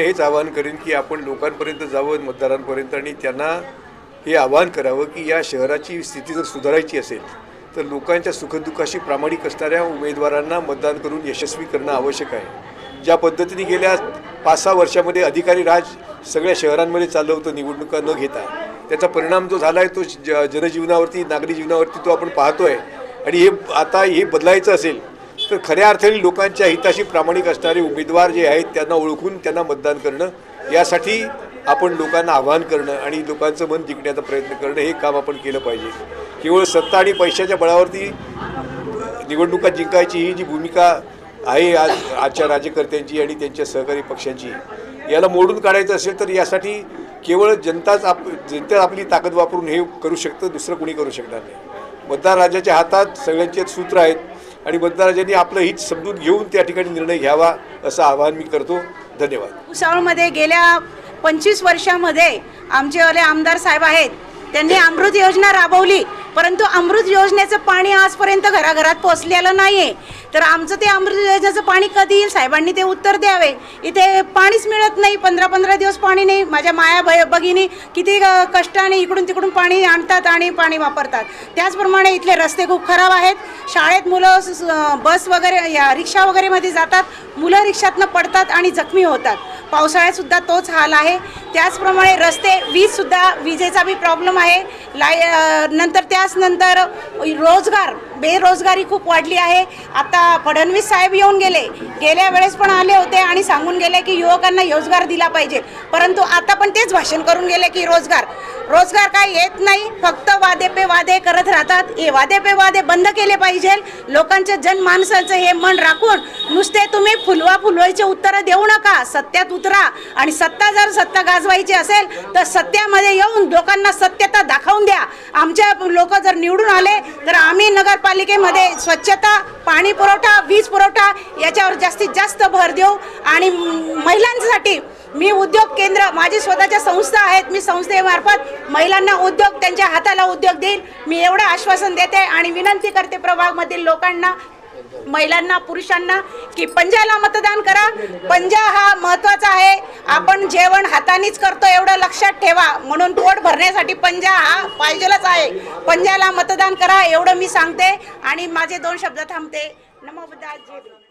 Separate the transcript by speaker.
Speaker 1: हेच आवाहन करेन की आपण लोकांपर्यंत जावं मतदारांपर्यंत आणि त्यांना हे आवाहन करावं की या शहराची स्थिती जर सुधारायची असेल तर लोकांच्या सुखदुःखाशी प्रामाणिक असणाऱ्या उमेदवारांना मतदान करून यशस्वी करणं आवश्यक आहे. ज्या पद्धतीने गेल्या पाच सहा वर्षामध्ये अधिकारी राज सगळ्या शहरांमध्ये चाललं होतं निवडणुका न घेता त्याचा परिणाम जो झाला आहे तो ज जनजीवनावरती नागरी जीवनावरती तो आपण पाहतो आहे आणि हे आता हे बदलायचं असेल तर खऱ्या अर्थाने लोकांच्या हिताशी प्रामाणिक असणारे उमेदवार जे आहेत त्यांना ओळखून त्यांना मतदान करणं यासाठी आपण लोकांना आव्हान करणं आणि लोकांचं मन जिंकण्याचा प्रयत्न करणं हे काम आपण केलं पाहिजे. केवळ सत्ता आणि पैशाच्या बळावरती निवडणुका जिंकायची ही जी भूमिका आहे आज आजच्या राज्यकर्त्यांची आणि त्यांच्या सहकारी पक्षांची याला मोडून काढायचं असेल तर यासाठी केवळ जनताच आप जनता आपली ताकद वापरून हे करू शकतं दुसरं कुणी करू शकणार नाही. मतदार राजाच्या हातात सगळ्यांचे सूत्र आहेत आणि मतदाराजांनी आपलं हित समजून घेऊन त्या ठिकाणी निर्णय घ्यावा असं आवाहन मी करतो. धन्यवाद.
Speaker 2: भुसावळमध्ये गेल्या पंचवीस वर्षामध्ये आमचेवाले आमदार साहेब आहेत त्यांनी अमृत योजना राबवली. परंतु अमृत योजनेचं पाणी आजपर्यंत घराघरात पोचलेलं नाही आहे तर आमचं ते अमृत योजनेचं पाणी कधी येईल? साहेबांनी ते उत्तर द्यावे. इथे पाणीच मिळत नाही. पंधरा पंधरा दिवस पाणी नाही. माझ्या माया भय भगिनी किती कष्टाने इकडून तिकडून पाणी आणतात आणि पाणी वापरतात. त्याचप्रमाणे इथले रस्ते खूप खराब आहेत. शाळेत मुलं बस वगैरे या रिक्षा वगैरेमध्ये जातात. मुलं रिक्षातनं पडतात आणि जखमी होतात. पावसाळ्यातसुद्धा तोच हाल आहे. त्याचप्रमाणे रस्ते वीजसुद्धा विजेचा बी प्रॉब्लेम आहे. लाय नंतर त्याचनंतर रोजगार बेरोजगारी खूप वाढली आहे. आता फडणवीस साहेब येऊन गेले. गेल्या वेळेस पण आले होते आणि सांगून गेले की युवकांना रोजगार दिला पाहिजे. परंतु आता पण तेच भाषण करून गेले की रोजगार. रोजगार काय येत नाही फक्त वादे पे वादे करत राहतात. हे वादे पे वादे बंद केले पाहिजे. लोकांच्या जनमानसाचं हे मन राखून नुसते तुम्ही फुलवा फुलवायचे उत्तरं देऊ नका. सत्यात उतरा. आणि सत्ता जर सत्ता गाजवायची असेल तर सत्यामध्ये येऊन लोकांना सत्यता दाखवून द्या. आमच्या लोक जर निवडून आले तर आम्ही नगरपालिकेमध्ये स्वच्छता पाणी पुरवठा वीज पुरवठा याच्यावर जास्तीत जास्त भर देऊ. आणि महिलांसाठी मी उद्योग केंद्र माझी स्वतःच्या संस्था आहेत मी संस्थेमार्फत महिलांना उद्योग त्यांच्या हाताला उद्योग देईल मी एवढं आश्वासन देते आणि विनंती करते प्रभागमधील लोकांना महिलांना पुरुषांना की पंजाला मतदान करा. पंजा हा महत्त्वाचा आहे. आपण जेवण हातानेच करतो एवढं लक्षात ठेवा. म्हणून पोट भरण्यासाठी पंजा हा पाहिजेलाच आहे. पंजाला मतदान करा एवढं मी सांगते. आणि माझे दोन शब्द थांबते. नमो जय